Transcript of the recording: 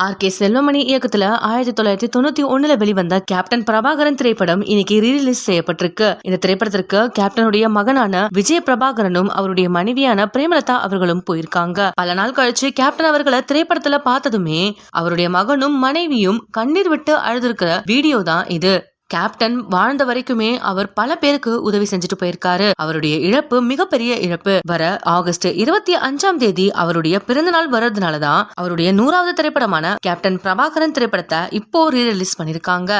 R. K. Selvamani இயக்கத்துல ஆயிரத்தி தொள்ளாயிரத்தி தொண்ணூத்தி ஒண்ணுல வெளிவந்த கேப்டன் பிரபாகரன் திரைப்படம் இன்னைக்கு ரீரிலீஸ் செய்யப்பட்டிருக்கு. இந்த திரைப்படத்திற்கு கேப்டனுடைய மகனான விஜய பிரபாகரனும் அவருடைய மனைவியான பிரேமலதா அவர்களும் போயிருக்காங்க. பல நாள் கழிச்சு கேப்டன் அவர்களை திரைப்படத்துல பார்த்ததுமே அவருடைய மகனும் மனைவியும் கண்ணீர் விட்டு அழுதுருக்கிற வீடியோ தான் இது. கேப்டன் வாழ்ந்த வரைக்குமே அவர் பல பேருக்கு உதவி செஞ்சுட்டு போயிருக்காரு. அவருடைய இழப்பு மிகப்பெரிய இழப்பு. வர ஆகஸ்ட் இருபத்தி அஞ்சாம் தேதி அவருடைய பிறந்த நாள் வர்றதுனாலதான் அவருடைய நூறாவது திரைப்படமான கேப்டன் பிரபாகரன் திரைப்படத்தை இப்போ ரீ ரிலீஸ் பண்ணிருக்காங்க